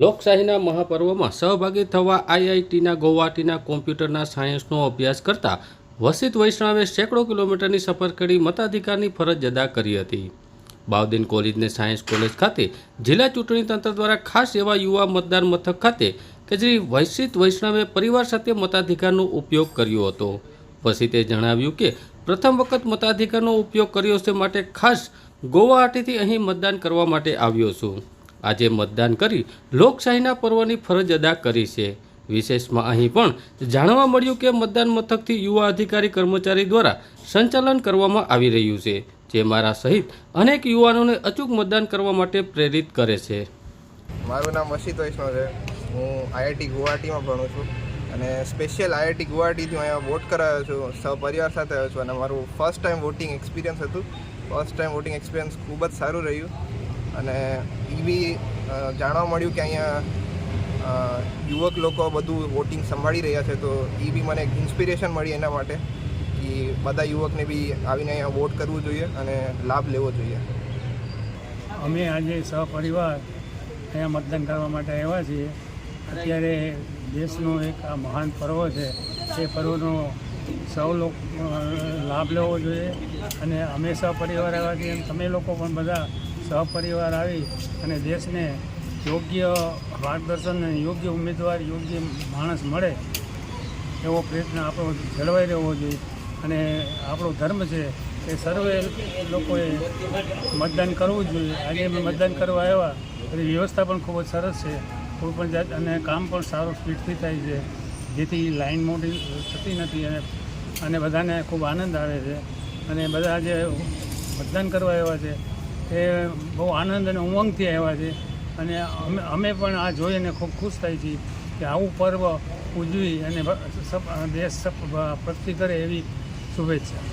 લોકશાહીના મહાપર્વમાં સહભાગી થવા આઈઆઈટીના ગૌહાટીના કોમ્પ્યુટરના સાયન્સનો અભ્યાસ કરતા વસિત વૈષ્ણવે સેંકડો કિલોમીટરની સફર કરી મતાધિકારની ફરજ અદા કરી હતી. બાવદીન કોલેજને સાયન્સ કોલેજ ખાતે જિલ્લા ચૂંટણી તંત્ર દ્વારા ખાસ એવા યુવા મતદાર મથક ખાતે કે જે વૈશ્વિત વૈષ્ણવે પરિવાર સાથે મતાધિકારનો ઉપયોગ કર્યો હતો. વસિતે જણાવ્યું કે પ્રથમ વખત મતાધિકારનો ઉપયોગ કર્યો છે માટે ખાસ ગોવાહાટીથી અહીં મતદાન કરવા માટે આવ્યો છું. આજે મતદાન કરી લોકશાહીના પર્વની ફરજ અદા કરી છે. વિશેષમાં અહીં પણ જાણવા મળ્યું કે મતદાન મથકથી યુવા અધિકારી કર્મચારી દ્વારા સંચાલન કરવામાં આવી રહ્યું છે, જે મારા સહિત અનેક યુવાનોને અચૂક મતદાન કરવા માટે પ્રેરિત કરે છે. મારું નામ અશિત વૈષ્ણવ છે. હું આઈઆઈટી ગુવાહાટીમાં ભણું છું અને સ્પેશિયલ આઈઆઈટી ગુવાહાટીથી હું અહીંયા વોટ કરાવ્યો છું. સહપરિવાર સાથે આવ્યો છું અને મારું ફર્સ્ટ ટાઈમ વોટિંગ એક્સપિરિયન્સ હતું. ફર્સ્ટ ટાઈમ વોટિંગ એક્સપિરિયન્સ ખૂબ જ સારું રહ્યું. અને એ બી જાણવા મળ્યું કે અહીંયા યુવક લોકો બધું વોટિંગ સંભાળી રહ્યા છે, તો એ બી મને ઇન્સ્પિરેશન મળી એના માટે કે બધા યુવકને બી આવીને અહીંયા વોટ કરવું જોઈએ અને લાભ લેવો જોઈએ. અમે આજે સહપરિવાર અહીંયા મતદાન કરવા માટે આવ્યા છીએ. અત્યારે દેશનો એક આ મહાન પર્વ છે. એ પર્વનો સૌ લોકો લાભ લેવો જોઈએ. અને અમે સહપરિવાર આવ્યા છીએ તમે લોકો પણ બધા સહપરિવાર આવી અને દેશને યોગ્ય માર્ગદર્શન અને યોગ્ય ઉમેદવાર, યોગ્ય માણસ મળે, એવો પ્રયત્ન આપણો જળવાઈ રહેવો જોઈએ. અને આપણો ધર્મ છે એ સર્વે લોકોએ મતદાન કરવું જોઈએ. આજે અમે મતદાન કરવા આવ્યા બધી વ્યવસ્થા પણ ખૂબ જ સરસ છે. કોઈ પણ જાત અને કામ પણ સારું સ્પીડથી થાય છે. જેથી લાઈન મોટી થતી નથી અને અને બધાને ખૂબ આનંદ આવે છે. અને બધા જે મતદાન કરવા આવ્યા છે. એ બહુ આનંદ અને ઉમંગથી આવ્યા છે. અને અમે અમે પણ આ જોઈને ખૂબ ખુશ થાય છીએ કે આવું પર્વ ઉજવી અને દેશ પ્રગતિ કરે એવી શુભેચ્છા.